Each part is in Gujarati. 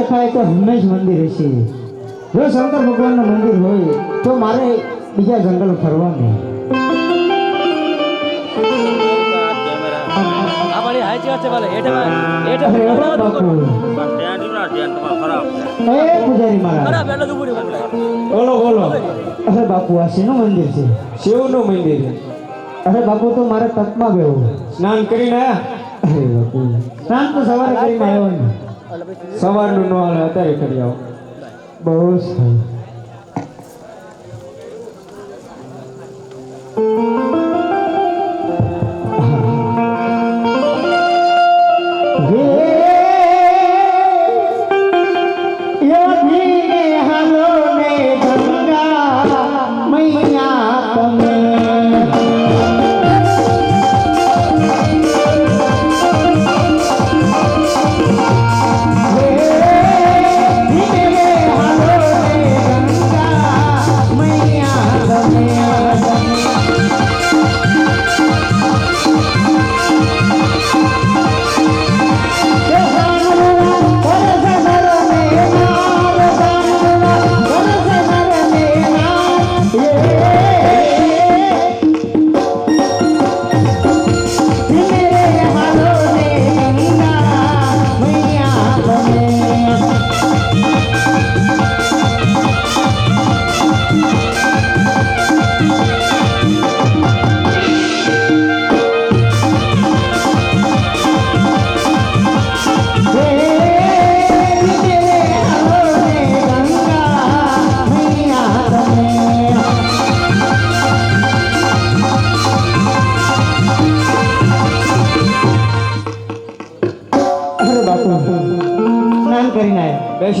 દેખાય તો હંમેશ મંદિર હશે. જો શંકર ભગવાનનું મંદિર હોય તો મારે બીજા જંગલ ફરવા નહીં બોલો બોલો. અરે બાપુ આ શેનું મંદિર છે? શિવનું મંદિર. અરે બાપુ તો મારે તપમાં ગયો સ્નાન કરીને અરે બાપુ. સ્નાન તો સવારે કરીને આવ્યો સવારનું નો હાલે અત્યારે કરી આવો. બહુ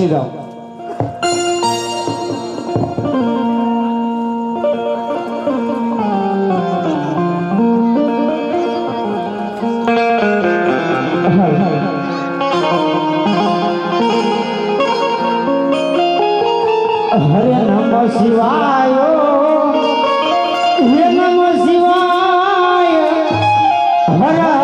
આવ્યા બેસી જાઓ હરે નમ શિવાય હે નમ શિવાય હર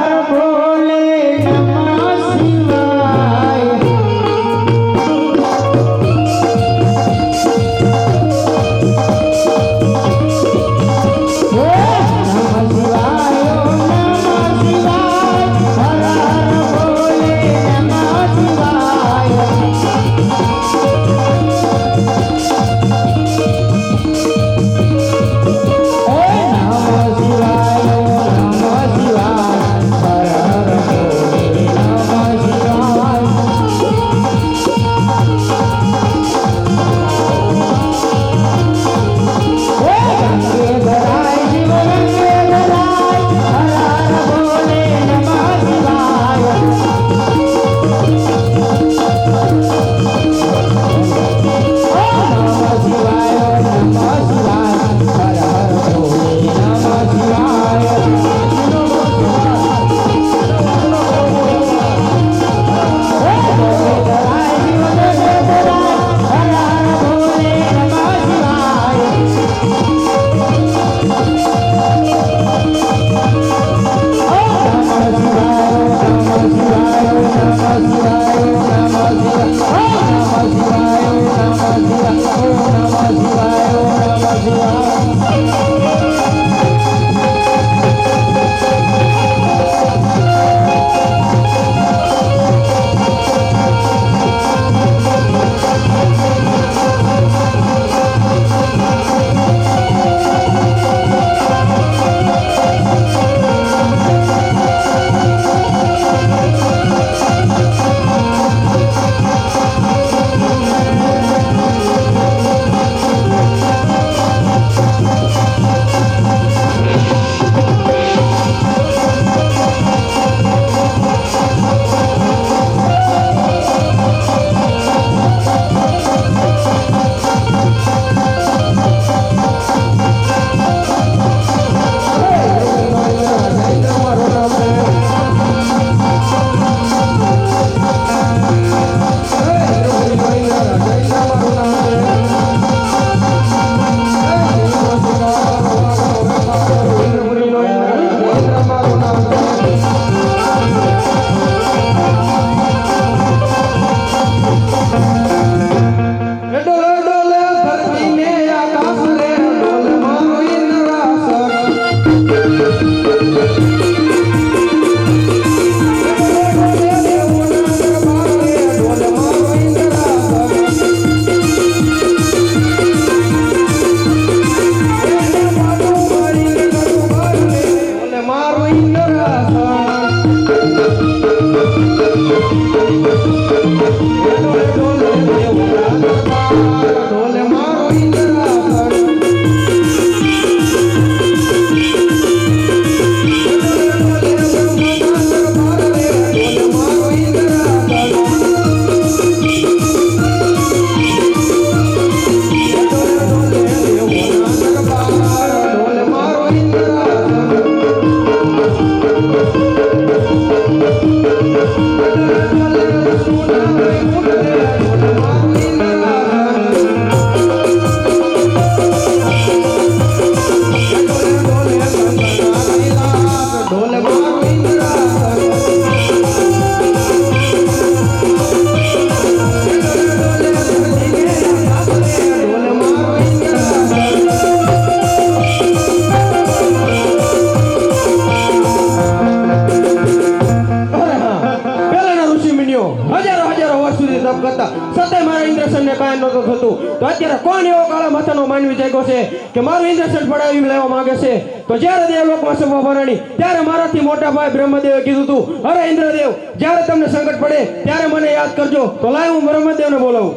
માનવી છે કે મારું ઇન્દ્રસન પડાવી લેવા માંગે છે. તો જ્યારે દેવલોકમાં સભા ભરાણી ત્યારે મારાથી મોટા ભાઈ બ્રહ્મદેવે કીધું હતું અરે ઇન્દ્રદેવ, જ્યારે તમને સંકટ પડે, ત્યારે મને યાદ કરજો. તો લાય હું બ્રહ્મદેવને બોલાવું.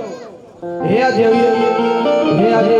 હે આજે હે આજે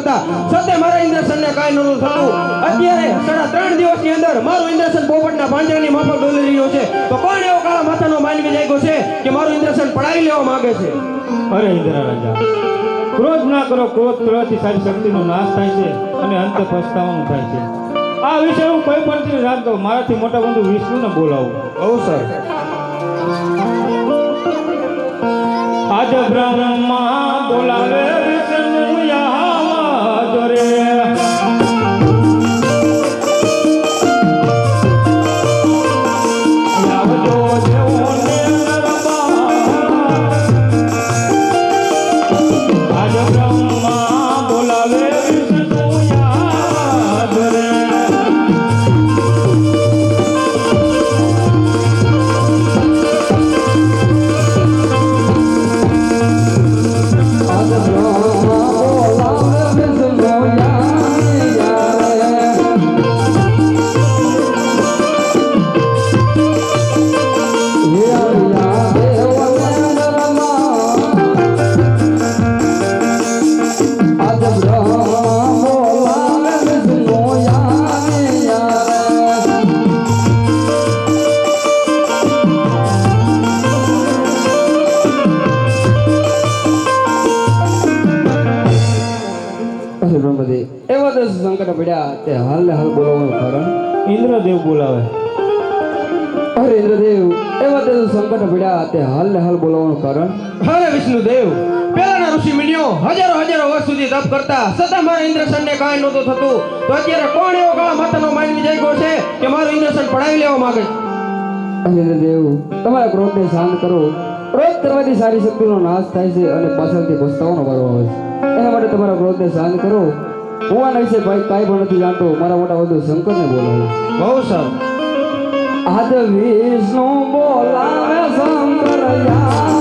કરતા છતાંય મારા ઇન્દ્રસનને કાંઈ નહોતું થતું. અત્યારે સાડા ત્રણ દિવસની અંદર મારું ઇન્દ્રસન પોપટના પાંજરાની માફક ડોલી રહ્યો છે. તો કોણ એવો કાળા માથાનો માનવી જાગ્યો છે કે મારું ઇન્દ્રસન પડાવી લેવા માંગે છે? અરે ઇન્દ્ર રાજા ક્રોધ ના કરો ક્રોધ કરવાથી સારી શક્તિનો નાશ થાય છે અને અંત પસ્તાવાનું થાય છે. આ વિશે હું કોઈ પણ જાણતો મારાથી મોટા બંધુ વિષ્ણુને બોલાવું. બહુ સર આજ બ્રહ્મા બોલાવે દસ તે હાલ ને હાલ બોલાવવાનું કારણ? અરે વિષ્ણુદેવ પહેલાના ઋષિ મુનિઓ હજારો હજારો વર્ષ સુધી તપ કરતા છતાં મારા ઇન્દ્રસનને કાંઈ નહોતું થતું. તો અત્યારે કોણ એવો કાળા માથાનો માનવી જાગ્યો છે કે મારું ઇન્દ્રસન પડાવી લેવા માંગે ઇન્દ્રદેવ તમારા ક્રોધને શાંત કરો. ક્રોધ કરવાથી સારી શક્તિનો નાશ થાય છે અને પાછળથી પસ્તાવાનો વારો આવે છે. એના માટે તમારા ક્રોધને શાંત કરો. હું આના વિશે ભાઈ કાંઈ પણ નથી જાણતો. મારા મોટા વધુ શંકરને બોલાવો. બહુ સારું. આજ વિષ્ણુ બોલાવે યાદો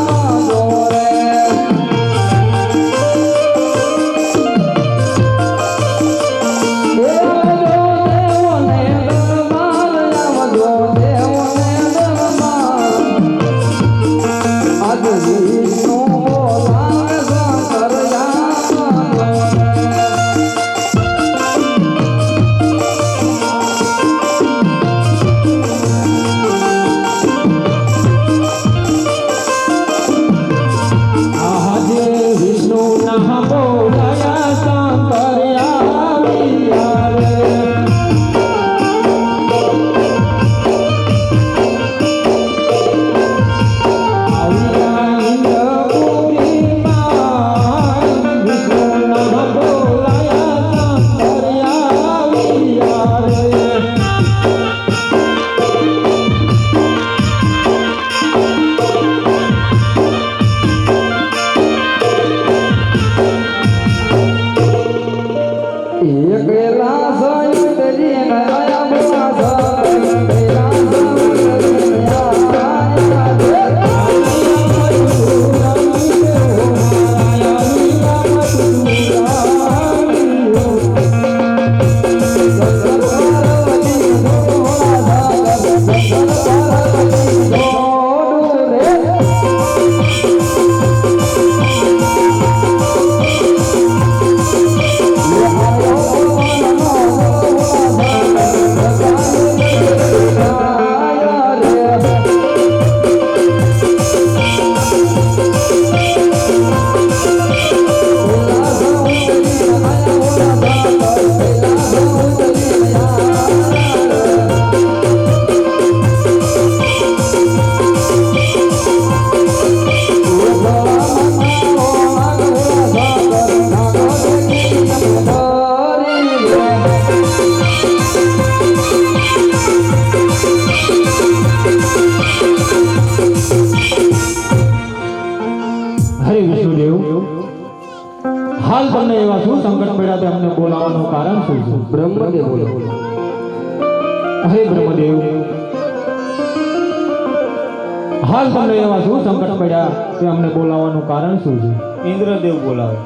અમને કારણ શું છે? ઇન્દ્રદેવ બોલાવે.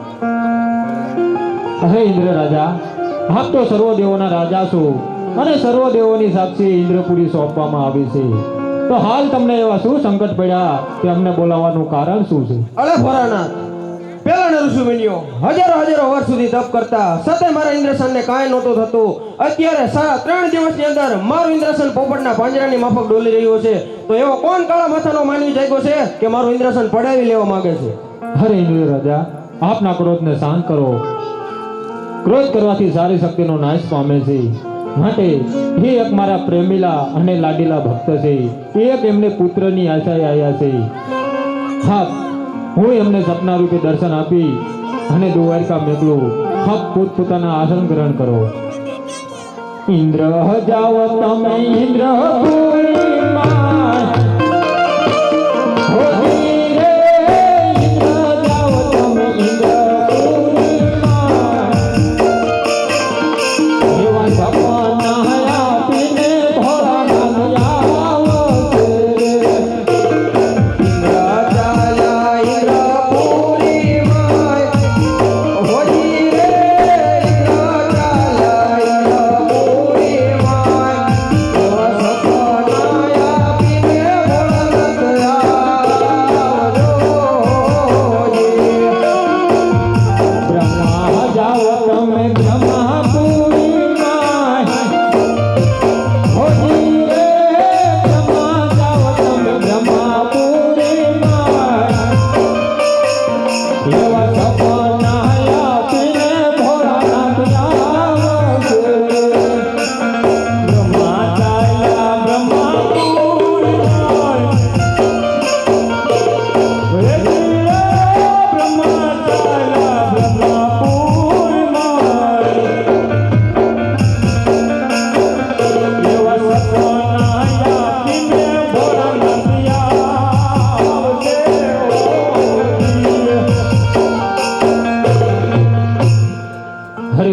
હે ઇન્દ્ર રાજા આપ તો સર્વ દેવોના રાજા છો અને સર્વ દેવોની સાક્ષી ઇન્દ્રપુરી સોંપવામાં આવી છે. તો હાલ તમને એવા શું સંકટ પડ્યા કે અમને બોલાવવાનું કારણ શું છે? અરે ભોળાનાથ પેલા ઋષિ મુનિઓ હજારો હજારો વર્ષ સુધી તપ કરતા સતે મારા ઇન્દ્રસનને કાંઈ નહોતું થતું. અત્યારે સારા ત્રણ દિવસની અંદર મારું ઇન્દ્રસન પોપટના પાંજરાની માફક ડોલી રહ્યો છે. તો એવો કોણ કાળા માથાનો માનવી જાગ્યો છે કે મારું ઇન્દ્રસન પડાવી લેવા માંગે છે? અરે ઇન્દ્ર રાજા, આપના ક્રોધને શાંત કરો. ક્રોધ કરવાથી સારી શક્તિનો નાશ પામે છે. માટે હે એક મારા પ્રેમીલા અને લાડીલા ભક્ત છે એક એમને પુત્રની આશાએ આવ્યા છે. હા હું એમને સપના રૂપે દર્શન આપી અને દ્વારકા મેકલું. હા પોતપોતાના આસન ગ્રહણ કરો. ઇન્દ્ર જાવ તમે, ઇન્દ્ર હો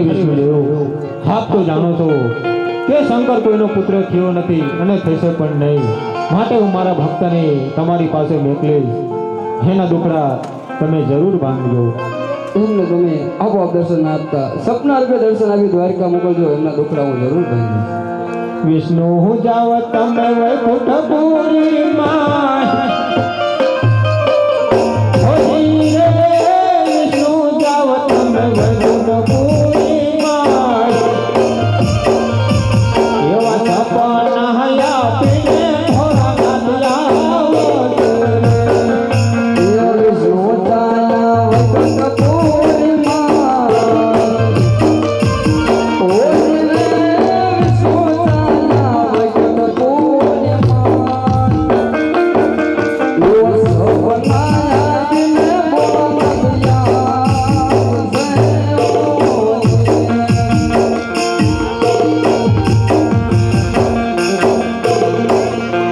હરે વિષ્ણુદેવ આપ તો જાણો છો કે શંકર કોઈનો પુત્ર થયો નથી અને થશે પણ નહીં માટે હું મારા ભક્તને તમારી પાસે મોકલીશ એના દુકડા તમે જરૂર ભાંગજો એમને તમે આપોઆપ દર્શન આપતા સપના રૂપે દર્શન આપી દ્વારકા મોકલજો એમના દુકડા હું જરૂર ભાંગીશ વિષ્ણુ હું જાવ તમે વૈકુંઠ પુરીમાં